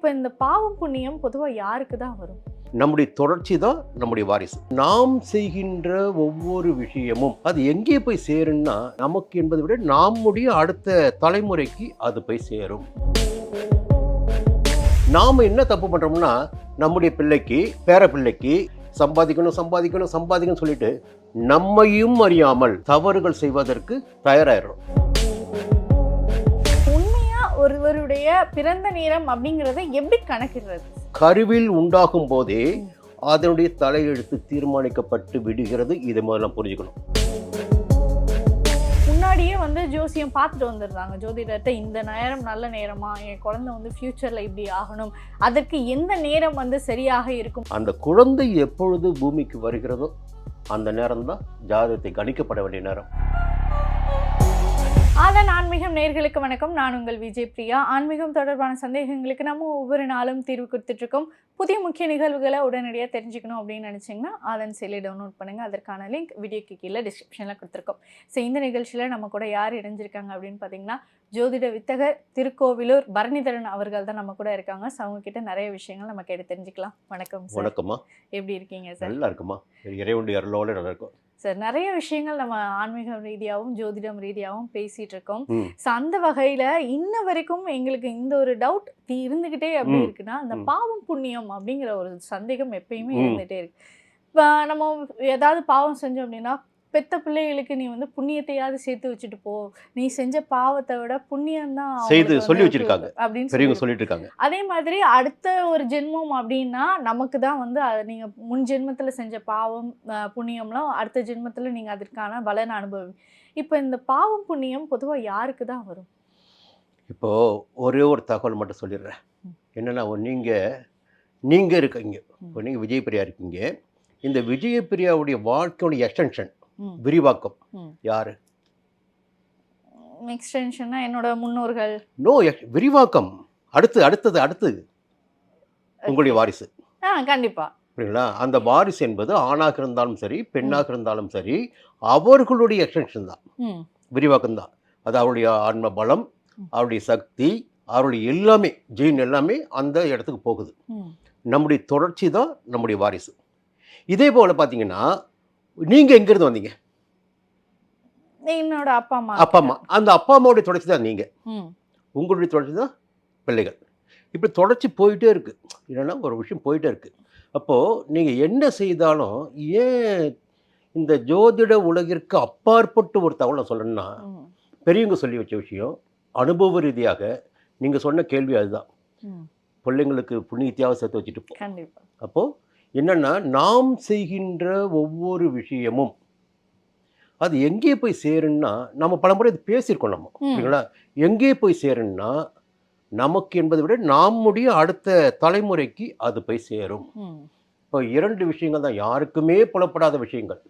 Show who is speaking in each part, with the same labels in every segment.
Speaker 1: இப்போ இந்த பாவம் புண்ணியம் பொதுவாக யாருக்கு தான் வரும்?
Speaker 2: நம்முடைய தொடர்ச்சி தான் நம்முடைய வாரிசு. நாம் செய்கின்ற ஒவ்வொரு விஷயமும் அது எங்கே போய் சேரும்னா நமக்கு என்பதை விட நம்முடைய அடுத்த தலைமுறைக்கு அது போய் சேரும். நாம் என்ன தப்பு பண்ணுறோம்னா நம்முடைய பிள்ளைக்கு பேர பிள்ளைக்கு சம்பாதிக்கணும் சம்பாதிக்கணும் சம்பாதிக்கணும்னு சொல்லிட்டு நம்மையும் அறியாமல் தவறுகள் செய்வதற்கு தயாராகிறோம்
Speaker 1: ஒருவருடைய பிறந்த நேரம் அப்படிங்கறத எப்படி கணக்கிடுறது?
Speaker 2: கருவில் உண்டாகும் போதே அதனுடைய தலையெழுத்து தீர்மானிக்கப்பட்டு விடுகிறது. இதை முதல்ல புரிஞ்சுக்கணும்.
Speaker 1: முன்னாடியே வந்து ஜோசியம் பார்த்துட்டு வந்துடுறாங்க. ஜோதிடத்தை இந்த நேரம் நல்ல நேரமா? என் குழந்தை வந்து ஃபியூச்சர்ல இப்படி ஆகணும். அதற்கு எந்த நேரம் வந்து சரியாக இருக்கும்?
Speaker 2: அந்த குழந்தை எப்பொழுது பூமிக்கு வருகிறதோ அந்த நேரம்தான் ஜாதகத்தை கணிக்கப்பட வேண்டிய நேரம்.
Speaker 1: ஆன்மீகம் நேர்களுக்கு வணக்கம். நான் உங்கள் விஜய் பிரியா. ஆன்மீகம் தொடர்பான சந்தேகங்களுக்கு நம்ம ஒவ்வொரு நாளும் தீர்வு கொடுத்துட்டு இருக்கோம் புதிய முக்கிய நிகழ்வுகளை உடனடியாக தெரிஞ்சுக்கணும் அப்படின்னு நினச்சிங்கன்னா ஆதன் செயலி டவுன்லோட் பண்ணுங்கள் அதற்கான லிங்க் வீடியோக்கு கீழே டிஸ்கிரிப்ஷனில் கொடுத்துருக்கோம். ஸோ இந்த நிகழ்ச்சியில் நம்ம கூட யார் இணைஞ்சிருக்காங்க அப்படின்னு பார்த்தீங்கன்னா ஜோதிட வித்தகர் திருக்கோவிலூர் பரணிதரன் அவர்கள் தான் நம்ம கூட இருக்காங்க. ஸோ அவங்க கிட்ட நிறைய விஷயங்கள் நம்ம கேட்டு தெரிஞ்சுக்கலாம். வணக்கம்
Speaker 2: வணக்கம்மா.
Speaker 1: எப்படி இருக்கீங்க சார்
Speaker 2: நல்லா இருக்குமா? இறைவனுடைய அருளோட நல்லா இருக்கும்.
Speaker 1: சார் நிறைய விஷயங்கள் நம்ம ஆன்மீகம் ரீதியாகவும் ஜோதிடம் ரீதியாகவும் பேசிட்டு இருக்கோம். ஸோ அந்த வகையில இன்ன வரைக்கும் எங்களுக்கு இந்த ஒரு டவுட் இருந்துகிட்டே அப்படி. இருக்குன்னா அந்த. பாவம் புண்ணியம் அப்படிங்கிற ஒரு சந்தேகம் எப்பயுமே. இருந்துகிட்டே இருக்கு இப்போ நம்ம ஏதாவது பாவம் செஞ்சோம் அப்படின்னா பெத்த பிள்ளைகளுக்கு நீ வந்து புண்ணியத்தையாவது சேர்த்து வச்சுட்டு போ. நீ செஞ்ச பாவத்தை விட புண்ணியம் தான்
Speaker 2: செய்து சொல்லி வச்சிருக்காங்க.
Speaker 1: அப்படின்னு
Speaker 2: பெரியவங்க
Speaker 1: சொல்லி
Speaker 2: சொல்லிட்டு இருக்காங்க
Speaker 1: அதே மாதிரி அடுத்த ஒரு ஜென்மம் அப்படின்னா நமக்கு தான் வந்து அது நீங்க முன் ஜென்மத்துல செஞ்ச பாவம் புண்ணியம்லாம் அடுத்த ஜென்மத்துல நீங்க அதற்கான பலனை அனுபவி. இப்போ இந்த பாவம் புண்ணியம் பொதுவா யாருக்கு தான் வரும்?
Speaker 2: இப்போ ஒரே ஒரு தகவல் மட்டும் சொல்லிடுறேன். என்னன்னா நீங்க நீங்க இருக்கீங்க. இப்போ நீங்க விஜய் பிரியா இருக்கீங்க. இந்த விஜய பிரியாவுடைய வாழ்க்கையோட எக்ஸ்டென்ஷன். விரிவாக்கம். யாரு?
Speaker 1: எக்ஸ்டென்ஷன்னா என்னோட முன்னோர்கள்.
Speaker 2: நோ விரிவாக்கம். அடுத்து அடுத்தது அடுத்தது உங்களுடைய வாரிசு.
Speaker 1: ஆ கண்டிப்பா.
Speaker 2: புரியுங்களா அந்த வாரிசு என்பது ஆணாக இருந்தாலும் சரி பெண்ணாக இருந்தாலும் சரி அவர்களுடைய எக்ஸ்டென்ஷன் தான். விரிவாக்கம் தான். அது அவருடைய ஆன்ம பலம். அவருடைய சக்தி அவருடைய எல்லாமே ஜீன் எல்லாமே அந்த இடத்துக்கு போகுது. நம்முடைய தொடர்ச்சி தான் நம்முடைய வாரிசு. இதே போல் பார்த்தீங்கன்னா நீங்கள் எங்கேருந்து வந்தீங்க?
Speaker 1: என்னோட அப்பா அம்மா
Speaker 2: அப்பா அம்மா. அந்த அப்பா அம்மாவுடைய தொடர்ச்சி தான் நீங்கள் உங்களுடைய தொடர்ச்சி தான் பிள்ளைகள். இப்படி தொடர்ச்சி போயிட்டே இருக்குது என்னென்னா ஒரு விஷயம் போயிட்டே இருக்குது அப்போது நீங்கள் என்ன செய்தாலும் ஏன் இந்த ஜோதிட உலகிற்கு அப்பாற்பட்டு ஒரு தகவல் சொல்லணும்னா பெரியவங்க சொல்லி வச்ச விஷயம் அனுபவ ரீதியாக நீங்கள் சொன்ன கேள்வி அதுதான். பிள்ளைங்களுக்கு புண்ணியத்தையாவது சேர்த்து வச்சுட்டு போ. அப்போது என்னென்னா நாம் செய்கின்ற ஒவ்வொரு விஷயமும் அது எங்கே போய் சேரும்னா நம்ம பலமுறை இது பேசியிருக்கோம் நம்ம. சரிங்களா எங்கே போய் சேரும்னா நமக்கு என்பதை விட நம்முடைய அடுத்த தலைமுறைக்கு அது போய் சேரும். இப்போ இரண்டு விஷயங்கள் தான் யாருக்குமே புலப்படாத விஷயங்கள்.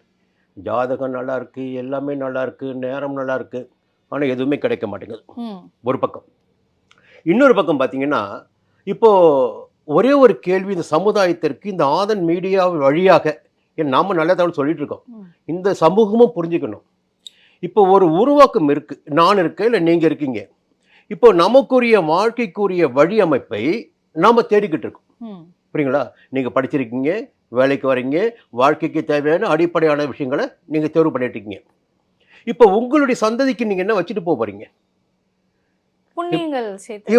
Speaker 2: ஜாதகம் நல்லா இருக்கு எல்லாமே நல்லா இருக்கு நேரம் நல்லா இருக்கு ஆனால் எதுவுமே கிடைக்க மாட்டேங்குது. ஒரு பக்கம். இன்னொரு பக்கம் பார்த்தீங்கன்னா இப்போ ஒரே ஒரு கேள்வி இந்த சமுதாயத்திற்கு இந்த ஆதன் மீடியா வழியாக ஏன் நாம நல்ல தகவல் சொல்லிட்டு இருக்கோம். இந்த சமூகமும் புரிஞ்சுக்கணும். இப்போ ஒரு உருவாக்கம் இருக்கு. நான் இருக்கேன் இல்லை நீங்க இருக்கீங்க. இப்போ நமக்குரிய வாழ்க்கைக்குரிய வழி அமைப்பை நாம தேடிக்கிட்டு இருக்கோம். புரியுங்களா? நீங்க படிச்சிருக்கீங்க வேலைக்கு வரீங்க வாழ்க்கைக்கு தேவையான அடிப்படையான விஷயங்களை நீங்க தேர்வு பண்ணிட்டு இருக்கீங்க. இப்போ உங்களுடைய சந்ததிக்கு நீங்க என்ன வச்சுட்டு போக போறீங்க?
Speaker 1: புண்ணியங்கள்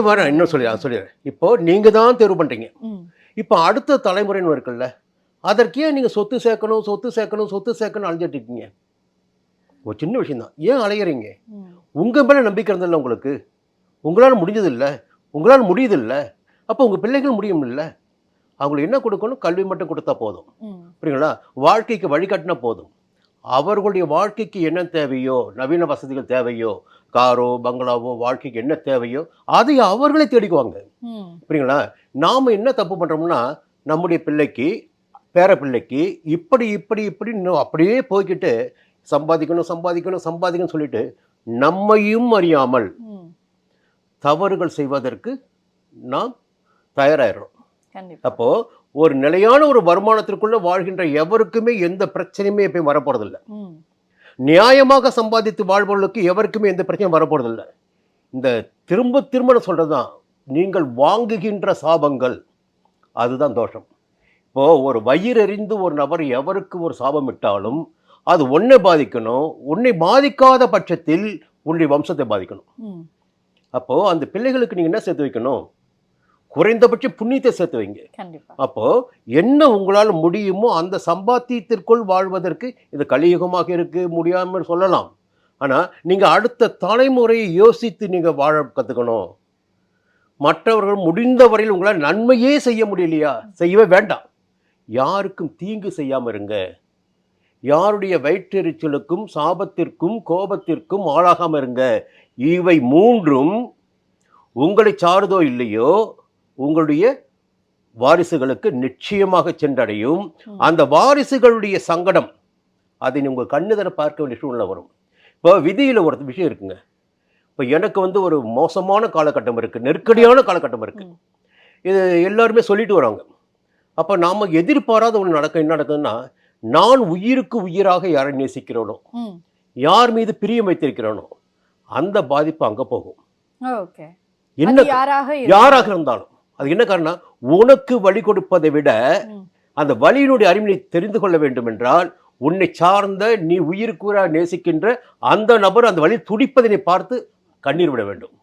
Speaker 2: வரேன் இன்னும் சொல்லி நான் சொல்லிடுறேன் இப்போ நீங்க தான் தேர்வு பண்றீங்க.
Speaker 1: ம்.
Speaker 2: இப்போ அடுத்த தலைமுறைன்னு இருக்குல்ல அதற்கே நீங்க சொத்து சேர்க்கணும் சொத்து சேர்க்கணும் சொத்து சேர்க்கணும் அலைஞ்சிட்டு இருக்கீங்க? ஒரு சின்ன விஷயம் தான் ஏன் அலையிறீங்க?
Speaker 1: ம்.
Speaker 2: உங்க மேல நம்பிக்கை இருந்ததில்ல உங்களுக்கு? உங்களால் முடிஞ்சது இல்லை உங்களால் முடியுது இல்லை அப்போ உங்க பிள்ளைகள் முடியும் இல்லை அவங்களுக்கு என்ன கொடுக்கணும்? கல்வி மட்டும் கொடுத்தா போதும். புரியுங்களா வாழ்க்கைக்கு வழிகாட்டினா போதும். அவர்களுடைய வாழ்க்கைக்கு என்ன தேவையோ நவீன வசதிகள் தேவையோ காரோ பங்களாவோ வாழ்க்கைக்கு என்ன தேவையோ அதை அவர்களே தேடிக்குவாங்க. புரியுங்களா? நாம் என்ன தப்பு பண்ணுறோம்னா நம்முடைய பிள்ளைக்கு பேரப்பிள்ளைக்கு இப்படி இப்படி இப்படி இன்னும் அப்படியே போய்க்கிட்டு சம்பாதிக்கணும் சம்பாதிக்கணும் சம்பாதிக்கணும்னு சொல்லிட்டு நம்மையும் அறியாமல் தவறுகள் செய்வதற்கு நாம் தயாராகிறோம்
Speaker 1: கண்டிப்பா.
Speaker 2: அப்போ ஒரு நிலையான ஒரு வருமானத்திற்குள்ள வாழ்கின்ற எவருக்குமே எந்த பிரச்சனையுமே எப்பயும் வரப்போறதில்ல. நியாயமாக சம்பாதித்து வாழ்பவர்களுக்கு எவருக்குமே எந்த பிரச்சனையும் வரப்போறதில்ல. இந்த திரும்ப திரும்ப நான் சொல்றதுதான் நீங்கள் வாங்குகின்ற சாபங்கள் அதுதான் தோஷம். இப்போ ஒரு வயிறெறிந்து ஒரு நபர் எவருக்கு ஒரு சாபம் இட்டாலும் அது உன்னை பாதிக்கணும் உன்னை பாதிக்காத பட்சத்தில் உன்னுடைய வம்சத்தை பாதிக்கணும்.
Speaker 1: ம்.
Speaker 2: அப்போ அந்த பிள்ளைகளுக்கு நீங்க என்ன சேர்த்து வைக்கணும்? குறைந்தபட்ச புண்ணியத்தை சேர்த்து வைங்க. அப்போ என்ன உங்களால் முடியுமோ அந்த சம்பாத்தியத்திற்குள் வாழ்வதற்கு இது கலியுகமாக இருக்கு முடியாமல் சொல்லலாம். ஆனா நீங்க அடுத்த தலைமுறையை யோசித்து நீங்க வாழ கத்துக்கணும். மற்றவர்கள் முடிந்த வரையில் உங்களால் நன்மையே செய்ய முடியலையா? செய்யவே வேண்டாம். யாருக்கும் தீங்கு செய்யாம இருங்க. யாருடைய வயிற்றெரிச்சலுக்கும் சாபத்திற்கும் கோபத்திற்கும் ஆளாகாம இருங்க. இவை மூன்றும் உங்களை சாருதோ இல்லையோ உங்களுடைய வாரிசுகளுக்கு நிச்சயமாக சென்றடையும். அந்த வாரிசுகளுடைய சங்கடம் அதை உங்கள் கண்ணுதர பார்க்க வேண்டிய சூழ்நிலை வரும். இப்போ விதியில் ஒரு விஷயம் இருக்குங்க. இப்போ எனக்கு வந்து ஒரு மோசமான காலகட்டம் இருக்குது நெருக்கடியான காலகட்டம் இருக்குது. இது எல்லாருமே சொல்லிட்டு வராங்க. அப்போ நாம் எதிர்பாராத ஒன்று நடக்க என்ன நடக்குதுன்னா நான் உயிருக்கு உயிராக யாரை நேசிக்கிறோனோ யார் மீது பிரியம் வைத்திருக்கிறோனோ அந்த பாதிப்பு அங்கே போகும். என்ன
Speaker 1: யாராக இருந்தாலும்.
Speaker 2: அது என்ன காரணம் உனக்கு வழி கொடுப்பதை விட. அந்த வழியினுடைய அறிவினை தெரிந்து கொள்ள வேண்டும் என்றால் உன்னை சார்ந்த நீ உயிருக்கூற நேசிக்கின்ற அந்த நபர் அந்த வழி துடிப்பதை நீ பார்த்து கண்ணீர் விட வேண்டும்.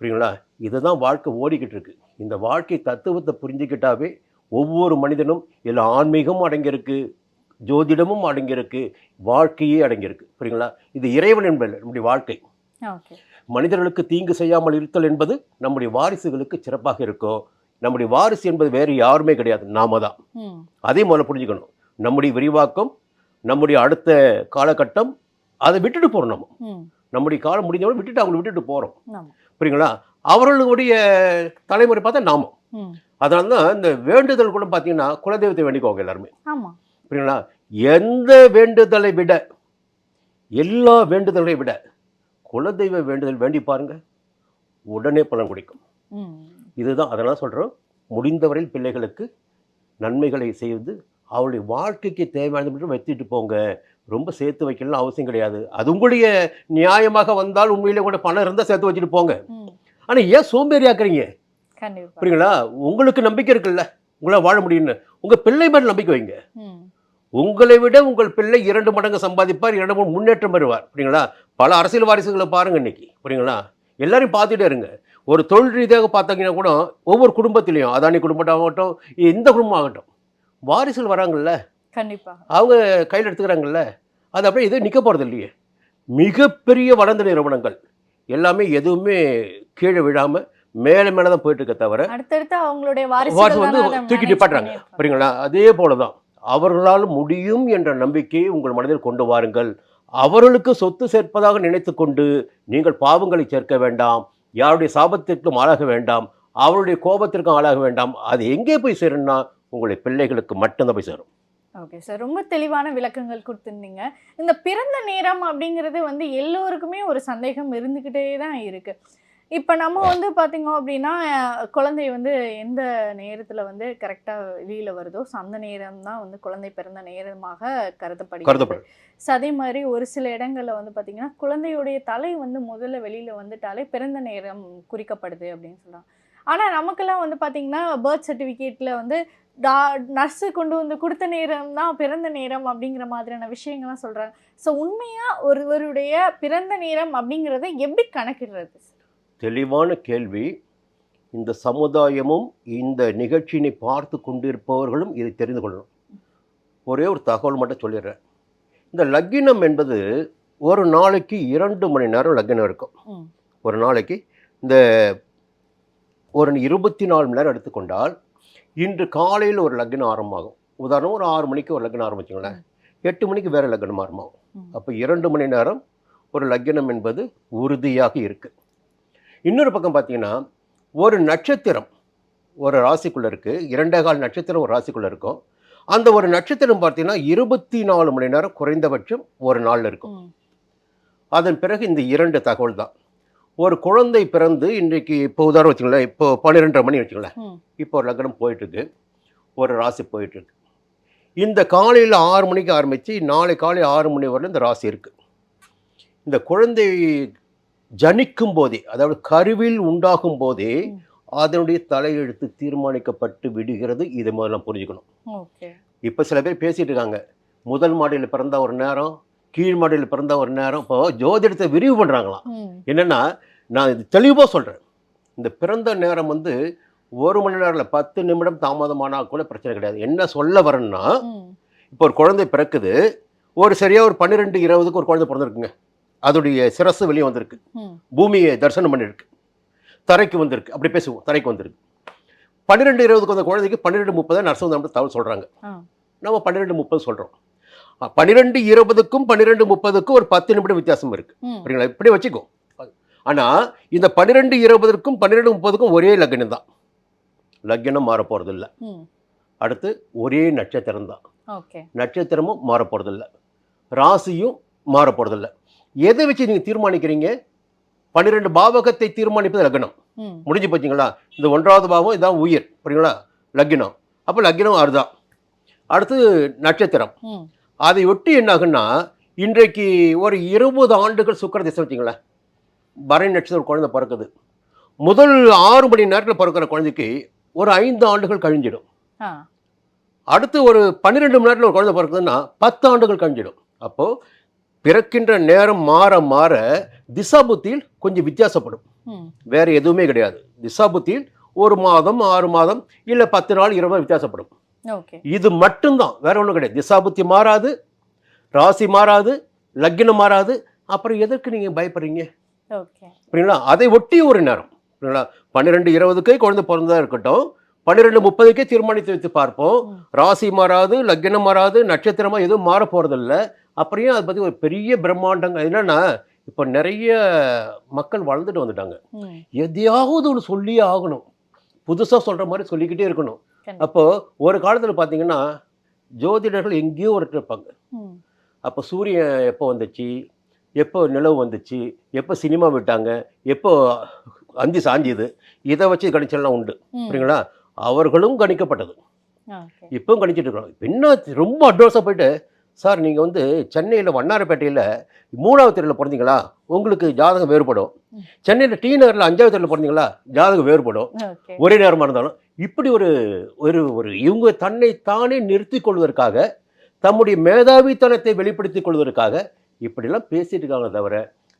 Speaker 2: புரியுங்களா? இதுதான் வாழ்க்கை ஓடிக்கிட்டு இருக்கு. இந்த வாழ்க்கை தத்துவத்தை புரிஞ்சுக்கிட்டாவே ஒவ்வொரு மனிதனும் இதில் ஆன்மீகமும் அடங்கியிருக்கு ஜோதிடமும் அடங்கியிருக்கு வாழ்க்கையே அடங்கியிருக்கு. புரியுங்களா? இது இறைவன் என்பது நம்முடைய வாழ்க்கை.
Speaker 1: ஓகே.
Speaker 2: மனிதர்களுக்கு தீங்கு செய்யாமல் இருத்தல் என்பது நம்முடைய வாரிசுகளுக்கு சிறப்பாக இருக்கும். நம்முடைய வாரிசு என்பது வேறு யாருமே கிடையாது. நாம தான். அதே முதல்ல புரிஞ்சுக்கணும். நம்முடைய விரிவாக்கம் நம்முடைய அடுத்த காலகட்டம் அதை விட்டுட்டு போகிறோம் நம்ம. நம்முடைய காலம் முடிஞ்சவரை விட்டுட்டு அவங்களை விட்டுட்டு போகிறோம் புரியுங்களா? அவர்களுடைய தலைமுறை பார்த்தா நாம. அதனால தான் இந்த வேண்டுதல் கூட பார்த்தீங்கன்னா குலதெய்வத்தை வேண்டிக்கோங்க எல்லாருமே. புரியுங்களா? எந்த வேண்டுதலை விட எல்லா வேண்டுதலை விட குலதெய்வ வேண்டுதல் வேண்டி பாருங்க. உடனே பலன் கிடைக்கும். இதுதான் அதெல்லாம் சொல்கிறோம் முடிந்தவரையில் பிள்ளைகளுக்கு நன்மைகளை செய்து அவருடைய வாழ்க்கைக்கு தேவையானது மட்டும் வைத்துட்டு போங்க. ரொம்ப சேர்த்து வைக்கலாம் அவசியம் கிடையாது. அது உங்களுடைய நியாயமாக வந்தால் உண்மையிலே கூட பணம் இருந்தால் சேர்த்து வச்சுட்டு போங்க. ஆனால் ஏன் சோம்பேறி ஆக்குறீங்க
Speaker 1: கண்டிப்பா.
Speaker 2: புரியுங்களா உங்களுக்கு நம்பிக்கை இருக்குல்ல. உங்களால் வாழ முடியும்னு. உங்கள் பிள்ளை மேல் நம்பிக்கை வைங்க. உங்களை விட உங்கள் பிள்ளை இரண்டு மடங்கு சம்பாதிப்பார் இரண்டு மடங்கு முன்னேற்றம் பெறுவார். புரியுங்களா? பல அரசியல் வாரிசுகளை பாருங்க இன்னைக்கு. புரியுங்களா? எல்லாரையும் பார்த்துட்டே இருங்க. ஒரு தொழில் ரீதியாக பார்த்தீங்கன்னா கூட ஒவ்வொரு குடும்பத்திலையும் அதானி குடும்பம் ஆகட்டும் எந்த குடும்பம் ஆகட்டும் வாரிசுகள் வராங்கல்ல?
Speaker 1: கண்டிப்பா.
Speaker 2: அவங்க கையில் எடுத்துக்கிறாங்கல்ல? அது அப்படியே எதுவும் நிற்க போகிறது இல்லையே. மிகப்பெரிய வளர்ந்த நிறுவனங்கள். எல்லாமே எதுவுமே கீழே விழாமல் மேலே மேலே தான் போயிட்டு இருக்க தவிர
Speaker 1: அடுத்தடுத்து அவங்களுடைய
Speaker 2: வாரிசு வந்து தூக்கி நிப்பாட்டுறாங்க. புரியுங்களா? அதே போல தான் அவர்களால் முடியும் என்ற நம்பிக்கையை உங்கள் மனதில் கொண்டு வாருங்கள். அவர்களுக்கு சொத்து சேர்ப்பதாக நினைத்து கொண்டு நீங்கள் பாவங்களை சேர்க்க வேண்டாம். யாருடைய சாபத்திற்கும் ஆளாக வேண்டாம். அவருடைய கோபத்திற்கும் ஆளாக வேண்டாம். அது எங்கே போய் சேரும்னா உங்களுடைய பிள்ளைகளுக்கு மட்டும்தான் போய் சேரும்.
Speaker 1: ஓகே சார் ரொம்ப தெளிவான விளக்கங்கள் கொடுத்துருந்தீங்க. இந்த பிறந்த நேரம் அப்படிங்கிறது வந்து எல்லோருக்குமே ஒரு சந்தேகம் இருந்துக்கிட்டே தான் இருக்குது இப்போ நம்ம வந்து பார்த்தீங்க அப்படின்னா குழந்தை வந்து எந்த நேரத்தில் வந்து கரெக்டாக வெளியில் வருதோ அந்த நேரம் தான் வந்து குழந்தை பிறந்த நேரமாக கருதப்படுகிறது. ஸோ அதே மாதிரி ஒரு சில இடங்களில் வந்து பார்த்தீங்கன்னா குழந்தையுடைய தலை வந்து முதல்ல வெளியில் வந்துட்டாலே பிறந்த நேரம் குறிக்கப்படுது அப்படின்னு சொல்கிறாங்க ஆனால் நமக்கெல்லாம் வந்து பார்த்தீங்கன்னா பர்த் சர்டிஃபிகேட்டில் வந்து டா நர்ஸு கொண்டு வந்து கொடுத்த நேரம் தான் பிறந்த நேரம் அப்படிங்கிற மாதிரியான விஷயங்கள்லாம் சொல்கிறாங்க ஸோ உண்மையாக ஒருவருடைய பிறந்த நேரம் அப்படிங்கிறத எப்படி கணக்கிடுறது?
Speaker 2: தெளிவான கேள்வி. இந்த சமுதாயமும் இந்த நிகழ்ச்சியினை பார்த்து கொண்டிருப்பவர்களும் இதை தெரிந்து கொள்ளணும். ஒரே ஒரு தகவல் மட்டும் சொல்லிடுறேன். இந்த லக்கினம் என்பது ஒரு நாளைக்கு இரண்டு மணி நேரம் லக்கினம் இருக்கும். ஒரு நாளைக்கு இந்த ஒரு இருபத்தி நாலு மணி நேரம் எடுத்துக்கொண்டால் இன்று காலையில் ஒரு லக்னம் ஆரம்பமாகும். உதாரணம் ஒரு ஆறு மணிக்கு ஒரு லக்னம் ஆரம்பிச்சுங்களேன் எட்டு மணிக்கு வேறு லக்னம் ஆரம்பமாகும். அப்போ இரண்டு மணி நேரம் ஒரு லக்னம் என்பது உறுதியாக இருக்கு. இன்னொரு பக்கம் பார்த்தீங்கன்னா ஒரு நட்சத்திரம் ஒரு ராசிக்குள்ளே இருக்குது இரண்டே கால் நட்சத்திரம் ஒரு ராசிக்குள்ளே இருக்கும். அந்த ஒரு நட்சத்திரம் பார்த்தீங்கன்னா இருபத்தி நாலு மணி நேரம் குறைந்தபட்சம் ஒரு நாளில் இருக்கும். அதன் பிறகு இந்த இரண்டு தகவல் தான் ஒரு குழந்தை பிறந்து இன்றைக்கு இப்போ உதாரணம் வச்சுங்களேன் இப்போ பன்னிரெண்டரை மணி வச்சுங்களேன். இப்போ ஒரு லக்னம் போயிட்டுருக்கு. ஒரு ராசி போயிட்டுருக்கு. இந்த காலையில் ஆறு மணிக்கு ஆரம்பித்து நாளை காலை ஆறு மணி வரல இந்த ராசி இருக்குது இந்த குழந்தை ஜனிக்கும் போதே அதாவது கருவில் உண்டாகும் போதே. அதனுடைய தலையெழுத்து தீர்மானிக்கப்பட்டு விடுகிறது. இதை முதல்ல புரிஞ்சுக்கணும். இப்போ சில பேர் பேசிட்டு இருக்காங்க. முதல் மாடியில் பிறந்த ஒரு நேரம் கீழ் மாடியில் பிறந்த ஒரு நேரம். இப்போ ஜோதிடத்தை விரிவு பண்ணுறாங்களாம். என்னென்னா நான் இது தெளிவாக சொல்கிறேன் இந்த பிறந்த நேரம் வந்து ஒரு மணி நேரத்தில் பத்து நிமிடம் தாமதமானா கூட பிரச்சனை கிடையாது. என்ன சொல்ல வரேன்னா. இப்போ ஒரு குழந்தை பிறக்குது. ஒரு சரியாக ஒரு பன்னிரெண்டு இருபதுக்கு ஒரு குழந்தை பிறந்திருக்குங்க. அதோடைய சிரசு வெளியே வந்திருக்கு. பூமியை தரிசனம் பண்ணியிருக்கு தரைக்கு வந்திருக்கு. அப்படி பேசுவோம். தரைக்கு வந்திருக்கு. பன்னிரெண்டு இருபதுக்கு வந்த குழந்தைக்கு பன்னிரெண்டு முப்பதை நர்சம் தகவல் சொல்கிறாங்க. நம்ம பன்னிரெண்டு முப்பது சொல்கிறோம் பன்னிரெண்டு இருபதுக்கும் பன்னிரெண்டு முப்பதுக்கும் ஒரு பத்து நிமிடம் வித்தியாசம் இருக்குது. சரிங்களா இப்படி வச்சுக்கோ. ஆனால் இந்த பன்னிரெண்டு இருபதுக்கும் பன்னிரெண்டு முப்பதுக்கும் ஒரே லக்னம் தான். லக்னம் மாற போகிறதில்ல
Speaker 1: ம்.
Speaker 2: அடுத்து ஒரே நட்சத்திரம் தான். நட்சத்திரமும் மாற போகிறதில்ல ராசியும் மாற போகிறதில்ல எதை வச்சு நீங்கள் தீர்மானிக்கிறீங்க? பன்னிரெண்டு பாவகத்தை தீர்மானிப்பது லக்னம். முடிஞ்சு போச்சுங்களா? இந்த ஒன்றாவது பாவம் இதான் உயிர் புரியுங்களா? லக்னம். அப்போ லக்னம் அதுதான் அடுத்து நட்சத்திரம். அதை ஒட்டி என்ன ஆகுன்னா இன்றைக்கு ஒரு இருபது ஆண்டுகள் சுக்கர திசை வச்சுங்களேன் பரணி நட்சத்திரம் குழந்தை பிறக்குது. முதல் ஆறு மணி நேரத்தில் பிறக்கிற குழந்தைக்கு ஒரு ஐந்து ஆண்டுகள் கழிஞ்சிடும். அடுத்து ஒரு பன்னிரெண்டு மணி நேரத்தில் ஒரு குழந்தை பிறக்குதுன்னா பத்து ஆண்டுகள் கழிஞ்சிடும். அப்போது பிறக்கின்ற நேரம் மாற மாற திசாபுத்தியில் கொஞ்சம் வித்தியாசப்படும். வேற எதுவுமே கிடையாது. திசாபுத்தியில் ஒரு மாதம் ஆறு மாதம் இல்லை பத்து நாள் இருபது வித்தியாசப்படும். இது மட்டும்தான். வேற ஒன்றும் கிடையாது. திசாபுத்தி மாறாது ராசி மாறாது லக்னம் மாறாது. அப்புறம் எதற்கு நீங்கள் பயப்படுறீங்க?
Speaker 1: ஓகே.
Speaker 2: புரியுங்களா அதை ஒட்டி ஒரு நேரம். புரியுங்களா பன்னிரெண்டு இருபதுக்கே குழந்தை பிறந்ததா இருக்கட்டும். பன்னிரெண்டு முப்பதுக்கே தீர்மானித்து வைத்து பார்ப்போம். ராசி மாறாது லக்னம் மாறாது நட்சத்திரமா எதுவும் மாற போகிறதில்ல அப்புறம் அதை பற்றி ஒரு பெரிய பிரம்மாண்டங்கள் என்னன்னா இப்போ நிறைய மக்கள் வளர்ந்துட்டு வந்துட்டாங்க. எதையாவது ஒன்று சொல்லியே ஆகணும். புதுசாக சொல்கிற மாதிரி சொல்லிக்கிட்டே இருக்கணும். அப்போது ஒரு காலத்தில் பார்த்தீங்கன்னா ஜோதிடர்கள் எங்கேயோ ஒரு இடத்துல இருப்பாங்க. அப்போ சூரியன் எப்போ வந்துச்சு? எப்போ நிலவு வந்துச்சு? எப்போ சினிமா விட்டாங்க? எப்போ அந்தி சாஞ்சுது? இதை வச்சு கணிச்செல்லாம் உண்டு. சரிங்களா அவர்களும் கணிக்கப்பட்டது. இப்பவும் கணிச்சிட்டு இருக்கிறோம் என்ன ரொம்ப அட்வான்ஸாக போயிட்டு சார் நீங்கள் வந்து சென்னையில் வண்ணாரப்பேட்டையில் மூணாவது தெருவில் பிறந்தீங்களா? உங்களுக்கு ஜாதகம் வேறுபடும். சென்னையில் டி நகரில் அஞ்சாவது தெருவில் பிறந்தீங்களா? ஜாதகம் வேறுபடும். ஒரே நேரமாக இருந்தாலும் இப்படி ஒரு ஒரு ஒரு இவங்க தன்னை தானே நிறுத்திக் கொள்வதற்காக தம்முடைய மேதாவித்தனத்தை வெளிப்படுத்திக் கொள்வதற்காக இப்படிலாம் பேசிட்டு இருக்காங்க தவிர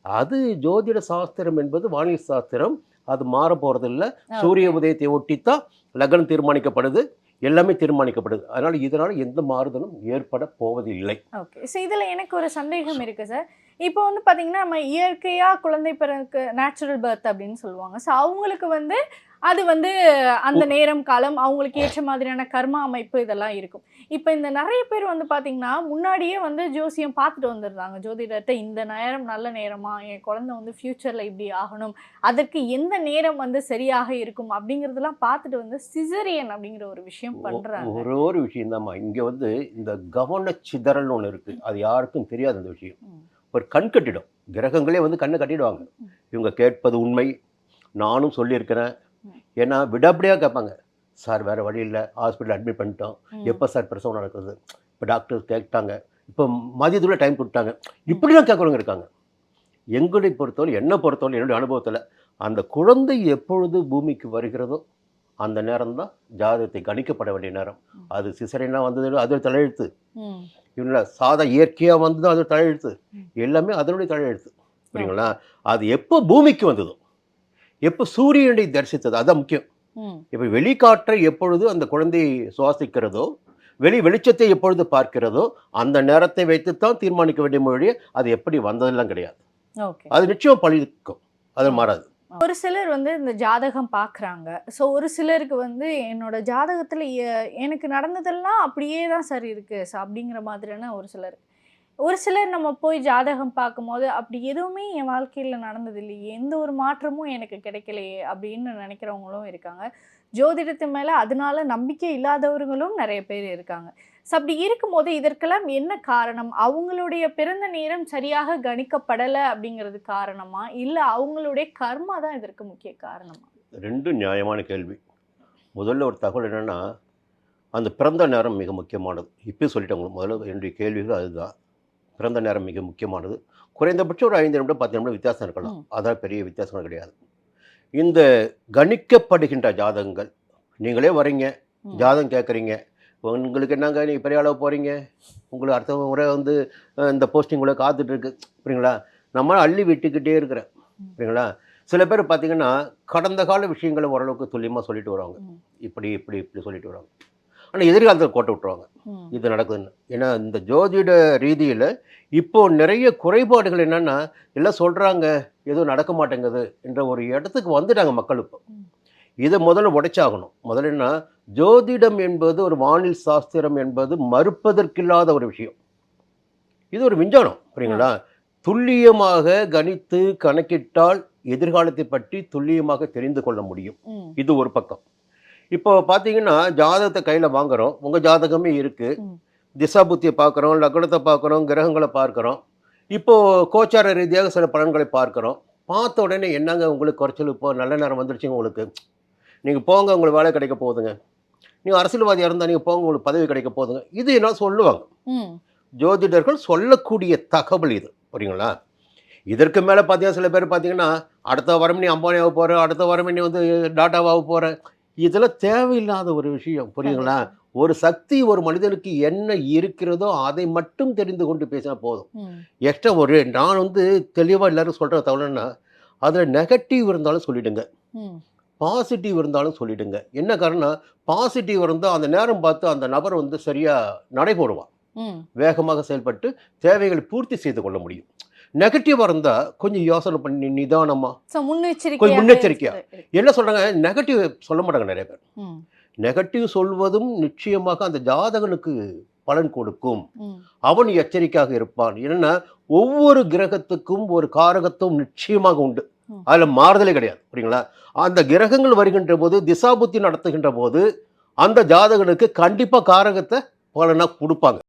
Speaker 2: அது ஜோதிட சாஸ்திரம் என்பது வானிலை சாஸ்திரம். அது மாற போகிறதில்ல சூரிய உதயத்தை ஒட்டித்தான் லக்னம் தீர்மானிக்கப்படுது. எல்லாமே தீர்மானிக்கப்படுது. அதனால் இதனால் எந்த மாறுதலும் ஏற்பட போவதில்லை.
Speaker 1: ஓகே ஸோ இதில் எனக்கு ஒரு சந்தேகம் இருக்குது சார் இப்போ வந்து பார்த்தீங்கன்னா நம்ம இயற்கையாக குழந்தை பிறகு நேச்சுரல் பர்த் அப்படின்னு சொல்லுவாங்க. ஸோ அவங்களுக்கு வந்து அது வந்து அந்த நேரம் காலம் அவங்களுக்கு ஏற்ற மாதிரியான கர்ம அமைப்பு இதெல்லாம் இருக்கும். இப்போ இந்த நிறைய பேர் வந்து பார்த்தீங்கன்னா முன்னாடியே வந்து ஜோசியம் பார்த்துட்டு வந்துடுறாங்க. ஜோதிடத்தை இந்த நேரம் நல்ல நேரமா? என் குழந்தை வந்து ஃப்யூச்சரில் இப்படி ஆகணும். அதற்கு எந்த நேரம் வந்து சரியாக இருக்கும்? அப்படிங்கிறதெல்லாம் பார்த்துட்டு வந்து சிசரியன் அப்படிங்கிற ஒரு விஷயம் பண்ணுறாங்க
Speaker 2: ஒரு ஒரு விஷயம்தாம்மா இங்கே வந்து இந்த கவன சிதறல்னு ஒன்று இருக்குது அது யாருக்கும் தெரியாது அந்த விஷயம். ஒரு கண் கட்டிடும். கிரகங்களே வந்து கண்ணை கட்டிடுவாங்க. இவங்க கேட்பது உண்மை. நானும் சொல்லியிருக்கிறேன். ஏன்னா விடாப்படியாக கேட்பாங்க. சார் வேறு வழி இல்லை. ஹாஸ்பிட்டல் அட்மிட் பண்ணிட்டோம். எப்போ சார் பிரசவம் நடக்குது? இப்போ டாக்டர் கேட்டாங்க. இப்போ மதியத்தில் டைம் கொடுத்தாங்க. இப்படிலாம் கேட்குறவங்க இருக்காங்க. எங்களை பொறுத்தவரை என்னை பொறுத்தவரை என்னுடைய அனுபவத்தில் அந்த குழந்தை எப்பொழுது பூமிக்கு வருகிறதோ அந்த நேரம் தான் ஜாதகத்தை கணிக்கப்பட வேண்டிய நேரம். அது சிசரைனா வந்தது அது தலையெழுத்து. இல்லை சாதா இயற்கையாக வந்ததும் அது தலையெழுத்து. எல்லாமே அதனுடைய தலையெழுத்து. புரியுங்களா? அது எப்போ பூமிக்கு வந்ததோ எப்போ சூரியனை தரிசித்தது? அதான் முக்கியம். இப்போ வெளிக்காற்றை எப்பொழுது அந்த குழந்தை சுவாசிக்கிறதோ வெளி வெளிச்சத்தை எப்பொழுது பார்க்கிறதோ அந்த நேரத்தை வைத்துத்தான் தீர்மானிக்க வேண்டிய மொழி அது எப்படி வந்ததெல்லாம் கிடையாது. அது நிச்சயம் பழிக்கும். அது மாறாது.
Speaker 1: ஒரு சிலர் வந்து இந்த ஜாதகம் பார்க்குறாங்க. ஸோ ஒரு சிலருக்கு வந்து என்னோட ஜாதகத்தில் எனக்கு நடந்ததெல்லாம் அப்படியே தான் சார் இருக்குது ஸோ அப்படிங்கிற மாதிரியான ஒரு சிலர். ஒரு சிலர் நம்ம போய் ஜாதகம் பார்க்கும்போது அப்படி எதுவுமே என் வாழ்க்கையில் நடந்தது இல்லையே எந்த ஒரு மாற்றமும் எனக்கு கிடைக்கலையே அப்படின்னு நினைக்கிறவங்களும் இருக்காங்க. ஜோதிடத்து மேலே அதனால நம்பிக்கை இல்லாதவர்களும் நிறைய பேர் இருக்காங்க. ஸோ அப்படி இருக்கும்போது இதற்கெல்லாம் என்ன காரணம்? அவங்களுடைய பிறந்த நேரம் சரியாக கணிக்கப்படலை அப்படிங்கிறது காரணமா? இல்லை அவங்களுடைய கர்மா தான் இதற்கு முக்கிய காரணமா?
Speaker 2: ரெண்டும் நியாயமான கேள்வி. முதல்ல ஒரு தகவல் என்னென்னா அந்த பிறந்த நேரம் மிக முக்கியமானது. இப்போ சொல்லிட்டேன் உங்களுக்கு. முதல்ல என்னுடைய கேள்விகள் அதுதான். பிறந்த நேரம் மிக முக்கியமானது. குறைந்தபட்சம் ஒரு ஐந்து நிமிடம் பத்து நிமிடம் வித்தியாசம் இருக்கலாம். அதான் பெரிய வித்தியாசம் கிடையாது. இந்த கணிக்கப்படுகின்ற ஜாதகங்கள் நீங்களே வரீங்க. ஜாதகம் கேட்குறீங்க உங்களுக்கு என்னங்க நீங்கள் பெரிய அளவு போகிறீங்க உங்களுக்கு அடுத்த முறை வந்து இந்த போஸ்டிங் உள்ள காத்துட்டு இருக்கு புரியுங்களா? நம்ம அள்ளி விட்டுக்கிட்டே இருக்கிறேன். புரியுங்களா? சில பேர் பார்த்தீங்கன்னா கடந்த கால விஷயங்களை ஓரளவுக்கு துல்லியமாக சொல்லிட்டு வருவாங்க. இப்படி இப்படி இப்படி சொல்லிட்டு வருவாங்க. ஆனால் எதிர்காலத்தில் கோட்டை விட்டுருவாங்க. இது நடக்குதுன்னு. ஏன்னா இந்த ஜோதிட ரீதியில் இப்போ நிறைய குறைபாடுகள் என்னென்னா எல்லாம் சொல்கிறாங்க எதுவும் நடக்க மாட்டேங்குது. என்ற ஒரு இடத்துக்கு வந்துட்டாங்க மக்கள் இப்போ. இதை முதல்ல உடைச்சாகணும். முதல்ல என்ன? ஜோதிடம் என்பது ஒரு வானில் சாஸ்திரம் என்பது மறுப்பதற்கில்லாத ஒரு விஷயம். இது ஒரு விஞ்ஞானம் புரியுங்களா? துல்லியமாக கணித்து கணக்கிட்டால் எதிர்காலத்தை பற்றி துல்லியமாக தெரிந்து கொள்ள முடியும். இது ஒரு பக்கம். இப்போ பார்த்தீங்கன்னா ஜாதகத்தை கையில் வாங்குறோம். உங்கள் ஜாதகமே இருக்குது
Speaker 1: ம்.
Speaker 2: திசா புத்தியை பார்க்குறோம் லக்னத்தை பார்க்குறோம் கிரகங்களை பார்க்குறோம். இப்போ கோச்சார ரீதியாக சில பலன்களை பார்க்குறோம். பார்த்த உடனே என்னங்க உங்களுக்கு குறைச்சல்? இப்போ நல்ல நேரம் வந்துருச்சுங்க உங்களுக்கு. நீங்கள் போங்க உங்களுக்கு வேலை கிடைக்க போகுதுங்க. நீங்கள் அரசியல்வாதியாக இருந்தால் நீங்கள் போங்க உங்களுக்கு பதவி கிடைக்க போகுதுங்க. இது என்ன சொல்லுவாங்க. ஜோதிடர்கள் சொல்லக்கூடிய தகவல் இது. புரியுங்களா? இதற்கு மேலே பார்த்தீங்கன்னா சில பேர் பார்த்தீங்கன்னா அடுத்த வாரம் நீ அம்பானியாக போகிற அடுத்த வாரம் நீ வந்து டாட்டாவாக போகிற இதெல்லாம் தேவையில்லாத ஒரு விஷயம் புரியுங்களா ஒரு சக்தி ஒரு மனிதனுக்கு என்ன இருக்கிறதோ அதை மட்டும் தெரிந்து கொண்டு பேசினா போதும். எக்ஸ்ட்ரா ஒரு நான் வந்து தெளிவாக எல்லாரும் சொல்கிற தகவல்னா அதில் நெகட்டிவ் இருந்தாலும் சொல்லிடுங்க. பாசிட்டிவ் இருந்தாலும் சொல்லிடுங்க. என்ன காரணம் பாசிட்டிவ் இருந்தால் அந்த நேரம் பார்த்து அந்த நபர் வந்து சரியாக நடைபோடுவான். வேகமாக செயல்பட்டு தேவைகளை பூர்த்தி செய்து கொள்ள முடியும். நெகட்டிவாக இருந்தால் கொஞ்சம் யோசனை பண்ணி நிதானமாக
Speaker 1: முன்னெச்சரிக்கையாக
Speaker 2: கொஞ்சம் முன்னெச்சரிக்கையா.
Speaker 1: இருக்கு.
Speaker 2: என்ன சொல்கிறாங்க நெகட்டிவ் சொல்ல மாட்டாங்க நிறைய பேர். நெகட்டிவ் சொல்வதும் நிச்சயமாக அந்த ஜாதகனுக்கு பலன் கொடுக்கும். அவன் எச்சரிக்கையாக இருப்பான் ஏன்னா ஒவ்வொரு கிரகத்துக்கும் ஒரு காரகத்துவம் நிச்சயமாக உண்டு. அதில் மாறுதலே கிடையாது புரியுங்களா அந்த கிரகங்கள் வருகின்ற போது திசாபுத்தி நடத்துகின்ற போது அந்த ஜாதகனுக்கு கண்டிப்பாக காரகத்தை பலனாக கொடுப்பாங்க